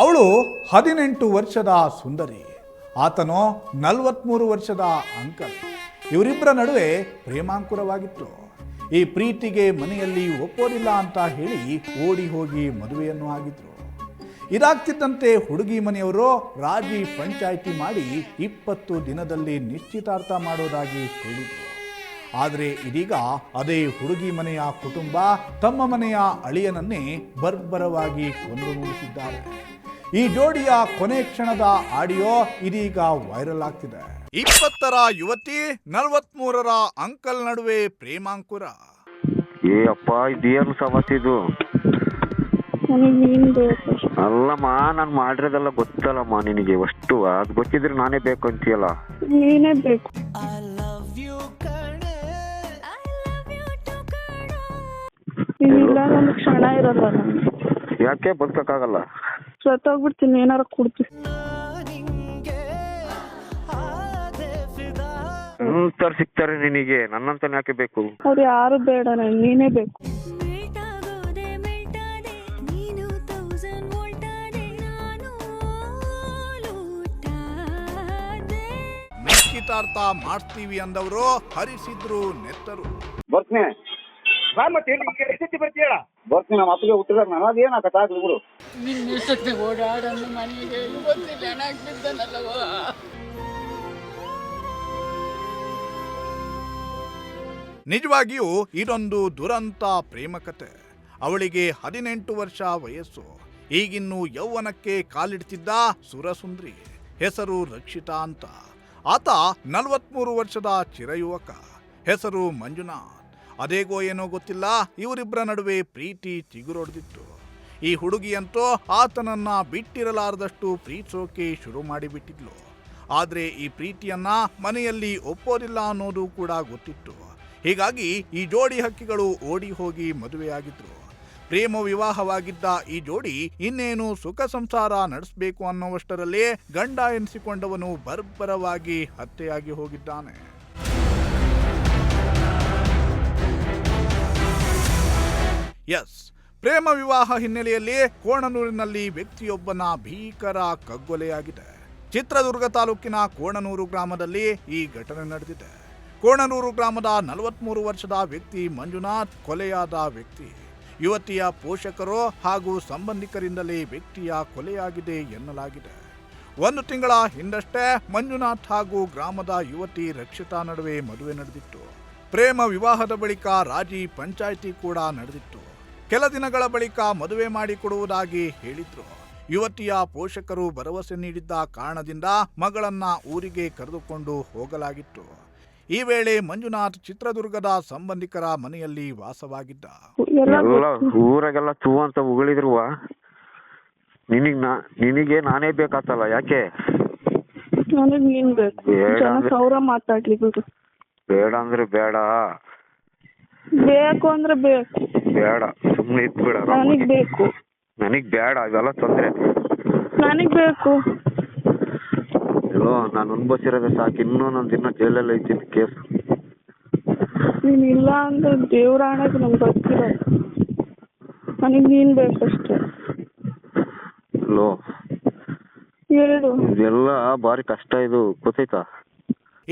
ಅವಳು ಹದಿನೆಂಟು ವರ್ಷದ ಸುಂದರಿ, ಆತನು ನಲವತ್ಮೂರು ವರ್ಷದ ಅಂಕಲ್. ಇವರಿಬ್ಬರ ನಡುವೆ ಪ್ರೇಮಾಂಕುರವಾಗಿತ್ತು. ಈ ಪ್ರೀತಿಗೆ ಮನೆಯಲ್ಲಿ ಒಪ್ಪೋದಿಲ್ಲ ಅಂತ ಹೇಳಿ ಓಡಿ ಹೋಗಿ ಮದುವೆಯನ್ನು ಆಗಿದ್ರು. ಇದಾಗ್ತಿದ್ದಂತೆ ಹುಡುಗಿ ಮನೆಯವರು ರಾಜಿ ಪಂಚಾಯಿತಿ ಮಾಡಿ ಇಪ್ಪತ್ತು ದಿನದಲ್ಲಿ ನಿಶ್ಚಿತಾರ್ಥ ಮಾಡೋದಾಗಿ ಹೇಳಿದ್ರು. ಆದರೆ ಇದೀಗ ಅದೇ ಹುಡುಗಿ ಮನೆಯ ಕುಟುಂಬ ತಮ್ಮ ಮನೆಯ ಅಳಿಯನನ್ನೇ ಬರ್ಬರವಾಗಿ ಕೊಂದು ಮುಗಿಸಿದ್ದಾರೆ. ಈ ಜೋಡಿಯ ಕೊನೆ ಕ್ಷಣದ ಆಡಿಯೋ ಇದೀಗ ವೈರಲ್ ಆಗ್ತಿದೆ. ಇಪ್ಪತ್ತರ ಯುವತಿ ನಲವತ್ಮೂರರ ಅಂಕಲ್ ನಡುವೆ ಪ್ರೇಮಾಂಕುರ. ಏ ಅಪ್ಪ ಇದೇನು ಸಮಸ್ಯೆ ಇದು? ಅಲ್ಲಮ್ಮ ನಾನು ಮಾಡಿರೋದೆಲ್ಲ ಗೊತ್ತಲ್ಲಮ್ಮ ನಿನಗೆ. ಅಷ್ಟು ಅದು ಗೊತ್ತಿದ್ರೆ ನಾನೇ ಬೇಕು ಅಂತೀಯಲ್ಲ? ನೀನೇ ಬೇಕು. ಕ್ಷಣ ಇರಲ್ಲ ಯಾಕೆ ಬದುಕಕ್ಕಾಗಲ್ಲ? ಸತ್ತೋಗ್ಬಿಡ್ತೀನಿ ಏನಾರ ಕೊಡ್ತೀನಿ ಅಂತಾರೆ ಸಿಗ್ತಾರೆ ನಿನಗೆ. ನನ್ನಂತ ಯಾಕೆ ಬೇಕು? ಅವ್ರು ಯಾರು ಬೇಡ ನೀನೇ ಬೇಕು. ಮಾಡ್ತೀವಿ ಅಂದವರು ಹರಿಸಿದ್ರು ನೆತ್ತರು. ಬರ್ತೀನಿ. ಬಾ ಮತ್ತೆ ಎಲ್ಲಿ ಈಗ ಎಷ್ಟೊತ್ತಿ ಬರ್ತೀಯ ಹೇಳ? ಬರ್ತೀನಿ ನಮ್ಮ ಅಪ್ಪಗೆ ಹುಟ್ಟಿದಾಗ ನಾನು ಅದೇನು ಕಥೆ ಆಗ್ಲಿ ಬಿಡು. ನಿನ್ನೆಷ್ಟೊತ್ತೆ ಓಡಾಡನ್ನು ಮನೆಗೆ. ಇವತ್ತಿಲ್ಲ ಹಣ ನಿಜವಾಗಿಯೂ ಇದೊಂದು ದುರಂತ ಪ್ರೇಮ ಕತೆ ಅವಳಿಗೆ ಹದಿನೆಂಟು ವರ್ಷ ವಯಸ್ಸು. ಈಗಿನ್ನು ಯೌವನಕ್ಕೆ ಕಾಲಿಡ್ತಿದ್ದ ಸುರಸುಂದ್ರಿ. ಹೆಸರು ರಕ್ಷಿತಾ ಅಂತ. ಆತ ನಲವತ್ಮೂರು ವರ್ಷದ ಚಿರಯುವಕ. ಹೆಸರು ಮಂಜುನಾಥ್. ಅದೇಗೋ ಏನೋ ಗೊತ್ತಿಲ್ಲ. ಇವರಿಬ್ಬರ ನಡುವೆ ಪ್ರೀತಿ ಚಿಗುರೊಡೆದಿತ್ತು. ಈ ಹುಡುಗಿಯಂತೂ ಆತನನ್ನ ಬಿಟ್ಟಿರಲಾರದಷ್ಟು ಪ್ರೀತಿಸೋಕೆ ಶುರು ಮಾಡಿಬಿಟ್ಟಿದ್ಲು. ಆದರೆ ಈ ಪ್ರೀತಿಯನ್ನ ಮನೆಯಲ್ಲಿ ಒಪ್ಪೋದಿಲ್ಲ ಅನ್ನೋದು ಕೂಡ ಗೊತ್ತಿತ್ತು. ಹೀಗಾಗಿ ಈ ಜೋಡಿ ಹಕ್ಕಿಗಳು ಓಡಿ ಹೋಗಿ ಮದುವೆಯಾಗಿದ್ರು. ಪ್ರೇಮ ವಿವಾಹವಾಗಿದ್ದ ಈ ಜೋಡಿ ಇನ್ನೇನು ಸುಖ ಸಂಸಾರ ನಡೆಸಬೇಕು ಅನ್ನೋವಷ್ಟರಲ್ಲೇ ಗಂಡ ಎನಿಸಿಕೊಂಡವನು ಬರ್ಬರವಾಗಿ ಹತ್ಯೆಯಾಗಿ ಹೋಗಿದ್ದಾನೆ. ಎಸ್. ಪ್ರೇಮ ವಿವಾಹ ಹಿನ್ನೆಲೆಯಲ್ಲಿ ಕೋಣನೂರಿನಲ್ಲಿ ವ್ಯಕ್ತಿಯೊಬ್ಬನ ಭೀಕರ ಕಗ್ಗೊಲೆಯಾಗಿದೆ. ಚಿತ್ರದುರ್ಗ ತಾಲೂಕಿನ ಕೋಣನೂರು ಗ್ರಾಮದಲ್ಲಿ ಈ ಘಟನೆ ನಡೆದಿದೆ. ಕೋಣನೂರು ಗ್ರಾಮದ ನಲವತ್ಮೂರು ವರ್ಷದ ವ್ಯಕ್ತಿ ಮಂಜುನಾಥ್ ಕೊಲೆಯಾದ ವ್ಯಕ್ತಿ. ಯುವತಿಯ ಪೋಷಕರು ಹಾಗೂ ಸಂಬಂಧಿಕರಿಂದಲೇ ವ್ಯಕ್ತಿಯ ಕೊಲೆಯಾಗಿದೆ ಎನ್ನಲಾಗಿದೆ. ಒಂದು ತಿಂಗಳ ಹಿಂದಷ್ಟೇ ಮಂಜುನಾಥ್ ಹಾಗೂ ಗ್ರಾಮದ ಯುವತಿ ರಕ್ಷಿತಾ ನಡುವೆ ಮದುವೆ ನಡೆದಿತ್ತು. ಪ್ರೇಮ ವಿವಾಹದ ಬಳಿಕ ರಾಜಿ ಪಂಚಾಯಿತಿ ಕೂಡ ನಡೆದಿತ್ತು. ಕೆಲ ದಿನಗಳ ಬಳಿಕ ಮದುವೆ ಮಾಡಿಕೊಡುವುದಾಗಿ ಹೇಳಿದ್ರು. ಯುವತಿಯ ಪೋಷಕರು ಭರವಸೆ ನೀಡಿದ್ದ ಕಾರಣದಿಂದ ಮಗಳನ್ನ ಊರಿಗೆ ಕರೆದುಕೊಂಡು ಹೋಗಲಾಗಿತ್ತು. ಈ ವೇಳೆ ಮಂಜುನಾಥ್ ಚಿತ್ರದುರ್ಗದ ಸಂಬಂಧಿಕರ ಮನೆಯಲ್ಲಿ ವಾಸವಾಗಿದ್ದ. ಊರಾಗೆಲ್ಲ ತೂ ಅಂತ ಉಗಳಿದ್ರುವ ನಿನಗ್ ನಾ ನಿನಗೆ ನಾನೇ ಬೇಕಾತಲ್ಲ ಯಾಕೆ? ನನಗೆ ನೀನು ಬೇಕು. ಬೇಡ ಜನ ಅಂದ್ರೆ- ಮಾತಾಡ್ಲಿ ಬಿಡು. ಬೇಡ ಅಂದ್ರೆ ಬೇಡ. ಬೇಕು ಅಂದ್ರೆ ಬೇಕು. ಬೇಡ ಸುಮ್ಮನೆ ಇದ್ಬಿಡ ನನಗೆ ಬೇಕು. ನನಗ್ ಬೇಡ ಇವೆಲ್ಲ ತೊಂದ್ರೆ. ನನಗ್ ಬೇಕು. ಎಲ್ಲೋ ನಾನು ಅನ್ಭವಿಸಿರೋದೇ ಸಾಕು. ಇನ್ನೂ ನಂದು ಇನ್ನೂ ಜೈಲಲ್ಲಿ ಐತೀನಿ ಕೇಸ್. ನೀನ್ ಇಲ್ಲ ಅಂದ್ರೆ ದೇವ್ರ ಹಣಕ್ಕೆ ನಂಗೆ ಗೊತ್ತಿಲ್ಲ. ನನಗೆ ನೀನ್ ಬೇಕಷ್ಟೇ. ಲೋ. ಹೇಳು. ಇದೆಲ್ಲ ಭಾರಿ ಕಷ್ಟ ಇದು. ಗೊತ್ತೈತಾ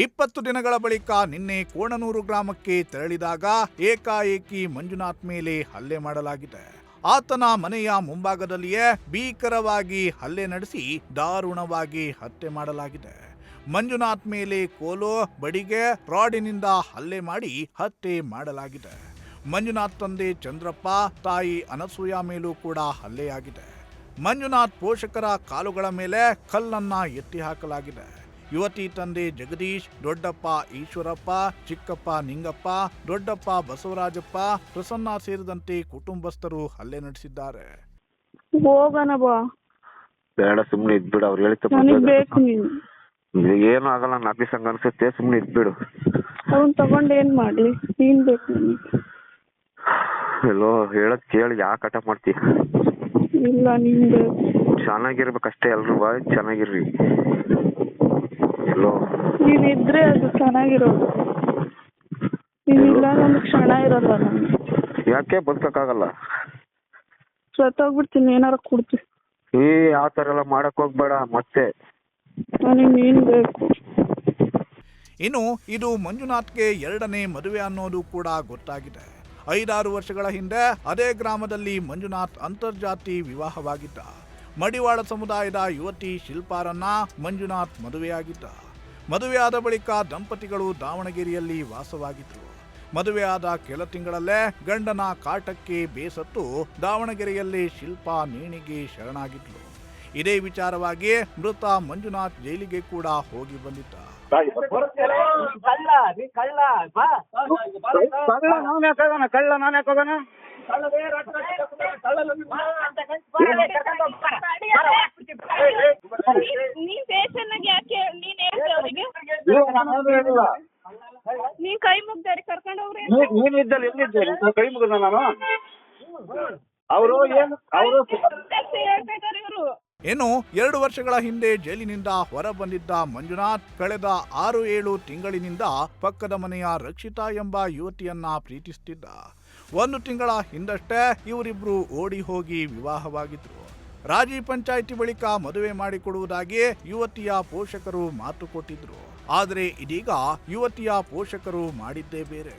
ಇಪ್ಪತ್ತು ದಿನಗಳ ಬಳಿಕ ನಿನ್ನೆ ಕೋಣನೂರು ಗ್ರಾಮಕ್ಕೆ ತೆರಳಿದಾಗ ಏಕಾಏಕಿ ಮಂಜುನಾಥ್ ಮೇಲೆ ಹಲ್ಲೆ ಮಾಡಲಾಗಿದೆ. ಆತನ ಮನೆಯ ಮುಂಭಾಗದಲ್ಲಿಯೇ ಭೀಕರವಾಗಿ ಹಲ್ಲೆ ನಡೆಸಿ ದಾರುಣವಾಗಿ ಹತ್ಯೆ ಮಾಡಲಾಗಿದೆ. ಮಂಜುನಾಥ್ ಮೇಲೆ ಕೋಲೋ, ಬಡಿಗೆ, ರಾಡಿನಿಂದ ಹಲ್ಲೆ ಮಾಡಿ ಹತ್ಯೆ ಮಾಡಲಾಗಿದೆ. ಮಂಜುನಾಥ್ ತಂದೆ ಚಂದ್ರಪ್ಪ, ತಾಯಿ ಅನಸೂಯ ಮೇಲೂ ಕೂಡ ಹಲ್ಲೆಯಾಗಿದೆ. ಮಂಜುನಾಥ್ ಪೋಷಕರ ಕಾಲುಗಳ ಮೇಲೆ ಕಲ್ಲನ್ನ ಎತ್ತಿ ಹಾಕಲಾಗಿದೆ. ಯುವತಿ ತಂದೆ ಜಗದೀಶ್ ದೊಡ್ಡಪ್ಪ ಈಶ್ವರಪ್ಪ ಚಿಕ್ಕಪ್ಪ ನಿಂಗಪ್ಪ ದೊಡ್ಡಪ್ಪ ಬಸವರಾಜಪ್ಪ ಪ್ರಸನ್ನ ಸೇರಿದಂತೆ ಕುಟುಂಬಸ್ಥರು ಹಲ್ಲೆ ನಡೆಸಿದ್ದಾರೆ. ಹೋಗೋಣ ಬಾ. ಬೇಡ ಸುಮ್ಮನೆ ಇದ್ಬಿಡು. ಅವ್ರು ಹೇಳಿದ ನನಗೆ ಬೇಕು ನೀನು. ಏನು ಆಗಲ್ಲ ನಾಪಿ ಹಂಗ ಅನ್ಸುತ್ತೆ ಸುಮ್ಮನೆ ಇದ್ಬಿಡು. ಅವನ್ ತಗೊಂಡ್ ಏನ್ ಮಾಡ್ಲಿ? ನೀನ್ ಬೇಕು ನನಗೆ. ಎಲ್ಲೋ ಹೇಳದ್ ಕೇಳಿ ಯಾಕೆ ಹಠ ಮಾಡ್ತಿ? ಇಲ್ಲ ನೀನ್ ಬೇಕು. ಚೆನ್ನಾಗಿರ್ಬೇಕಷ್ಟೇ ಎಲ್ರು ಬಾ ಚೆನ್ನಾಗಿರ್ರಿ. ಎಲ್ಲೋ ನೀನ್ ಇದ್ರೆ ಅದು ಚೆನ್ನಾಗಿರೋದು. ನೀನ್ ಇಲ್ಲ ಒಂದು ಕ್ಷಣ ಇರಲ್ಲ ನಮ್ಗೆ ಯಾಕೆ ಬದುಕಕ್ಕಾಗಲ್ಲ? ಸತ್ತೋಗ್ಬಿಡ್ತೀನಿ ಏನಾರ ಕೊಡ್ತೀನಿ. ಏ ಆ ಥರ ಎಲ್ಲ ಮಾಡಕ್ ಹೋಗ್ಬೇಡ ಮತ್ತೆ. ನನಗೆ ನೀನು ಬೇಕು? ಇನ್ನು ಇದು ಮಂಜುನಾಥ್ಗೆ ಎರಡನೇ ಮದುವೆ ಅನ್ನೋದು ಕೂಡ ಗೊತ್ತಾಗಿದೆ. ಐದಾರು ವರ್ಷಗಳ ಹಿಂದೆ ಅದೇ ಗ್ರಾಮದಲ್ಲಿ ಮಂಜುನಾಥ್ ಅಂತರ್ಜಾತಿ ವಿವಾಹವಾಗಿದ್ದ. ಮಡಿವಾಳ ಸಮುದಾಯದ ಯುವತಿ ಶಿಲ್ಪಾರನ್ನ ಮಂಜುನಾಥ್ ಮದುವೆಯಾಗಿದ್ದ. ಮದುವೆಯಾದ ಬಳಿಕ ದಂಪತಿಗಳು ದಾವಣಗೆರೆಯಲ್ಲಿ ವಾಸವಾಗಿದ್ರು ಮದುವೆಯಾದ ಕೆಲ ತಿಂಗಳಲ್ಲೇ ಗಂಡನ ಕಾಟಕ್ಕೆ ಬೇಸತ್ತು ದಾವಣಗೆರೆಯಲ್ಲಿ ಶಿಲ್ಪಾ ನೇಣಿಗೆ ಶರಣಾಗಿದ್ಲು ಇದೇ ವಿಚಾರವಾಗಿ ಮೃತ ಮಂಜುನಾಥ್ ಜೈಲಿಗೆ ಕೂಡ ಹೋಗಿ ಬಂದಿದ್ದ ಕಳ್ಳ ನೀ ಕಳ್ಳ ಬಾ ಕಳ್ಳ ನಾನು ಯಾಕೆ ಹೋಗೋಣ ಕಳ್ಳ ನಾನು ಯಾಕೆ ಹೋಗೋಣ ನೀನ್ ಪೇಷನ್ ಯಾಕೆ ನೀನ್ ಹೇಳ್ತಿ ಅವ್ರಿಗೆ ಇಲ್ಲ ನಾನು ಕೈ ಮುಗ್ದಾರಿ ಕರ್ಕೊಂಡು ಹೋಗ್ರಿ ನೀ- ನೀನ್ ಇದ್ದಲ್ಲಿ ಎಲ್ಲಿದ್ದೆ ಕೈ ಮುಗಿದ ನಾನು? ಅವರು ಏನು ಅವರು ಹೇಳ್ಬೇಕಾರೆ ಇವ್ರು. ಇನ್ನು ಎರಡು ವರ್ಷಗಳ ಹಿಂದೆ ಜೈಲಿನಿಂದ ಹೊರ ಬಂದಿದ್ದ ಮಂಜುನಾಥ್ ಕಳೆದ ಆರು ಏಳು ತಿಂಗಳಿನಿಂದ ಪಕ್ಕದ ಮನೆಯ ರಕ್ಷಿತಾ ಎಂಬ ಯುವತಿಯನ್ನ ಪ್ರೀತಿಸುತ್ತಿದ್ದ ಒಂದು ತಿಂಗಳ ಹಿಂದಷ್ಟೇ ಇವರಿಬ್ರು ಓಡಿ ಹೋಗಿ ವಿವಾಹವಾಗಿದ್ರು. ರಾಜಿ ಪಂಚಾಯಿತಿ ಬಳಿಕ ಮದುವೆ ಮಾಡಿಕೊಡುವುದಾಗಿ ಯುವತಿಯ ಪೋಷಕರು ಮಾತು ಕೊಟ್ಟಿದ್ರು. ಆದರೆ ಇದೀಗ ಯುವತಿಯ ಪೋಷಕರು ಮಾಡಿದ್ದೇ ಬೇರೆ.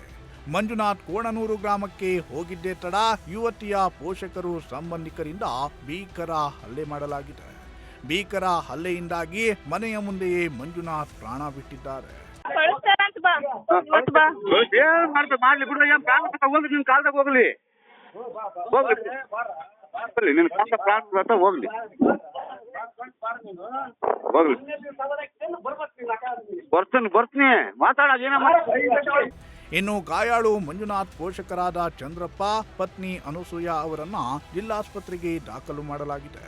ಮಂಜುನಾಥ್ ಕೋಣನೂರು ಗ್ರಾಮಕ್ಕೆ ಹೋಗಿದ್ದೇ ತಡ ಯುವತಿಯ ಪೋಷಕರು ಸಂಬಂಧಿಕರಿಂದ ಭೀಕರ ಹಲ್ಲೆ ಮಾಡಲಾಗಿದೆ. ಭೀಕರ ಹಲ್ಲೆಯಿಂದಾಗಿ ಮನೆಯ ಮುಂದೆಯೇ ಮಂಜುನಾಥ್ ಪ್ರಾಣ ಬಿಟ್ಟಿದ್ದಾರೆ. ಮಾಡ್ಲಿ ಬಿಡ್ರಿ ಏನ್ ಹೋಗ್ಲಿ ನಿನ್ ಕಾಲ್ದಾಗ ಹೋಗ್ಲಿ. ಹೋಗ್ಲಿ. ಹೋಗ್ಲಿ ನಿನ್ನ ಹೋಗ್ಲಿ. ಹೋಗ್ಲಿ. ಬರ್ತೀನಿ ಬರ್ತೀನಿ. ಇನ್ನು ಗಾಯಾಳು ಮಂಜುನಾಥ್ ಪೋಷಕರಾದ ಚಂದ್ರಪ್ಪ, ಪತ್ನಿ ಅನುಸೂಯ ಅವರನ್ನ ಜಿಲ್ಲಾಸ್ಪತ್ರೆಗೆ ದಾಖಲು ಮಾಡಲಾಗಿದೆ.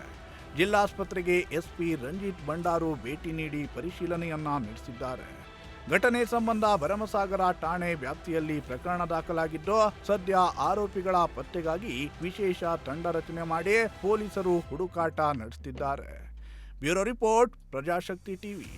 ಜಿಲ್ಲಾಸ್ಪತ್ರೆಗೆ ಎಸ್ಪಿ ರಂಜಿತ್ ಭಂಡಾರು ಭೇಟಿ ನೀಡಿ ಪರಿಶೀಲನೆಯನ್ನ ನಡೆಸಿದ್ದಾರೆ. ಘಟನೆ ಸಂಬಂಧ ಭರಮಸಾಗರ ಠಾಣೆ ವ್ಯಾಪ್ತಿಯಲ್ಲಿ ಪ್ರಕರಣ ದಾಖಲಾಗಿದ್ದು, ಸದ್ಯ ಆರೋಪಿಗಳ ಪತ್ತೆಗಾಗಿ ವಿಶೇಷ ತಂಡ ರಚನೆ ಮಾಡಿ ಪೊಲೀಸರು ಹುಡುಕಾಟ ನಡೆಸುತ್ತಿದ್ದಾರೆ ಬ್ಯೂರೋ ರಿಪೋರ್ಟ್, ಪ್ರಜಾಶಕ್ತಿ ಟಿವಿ.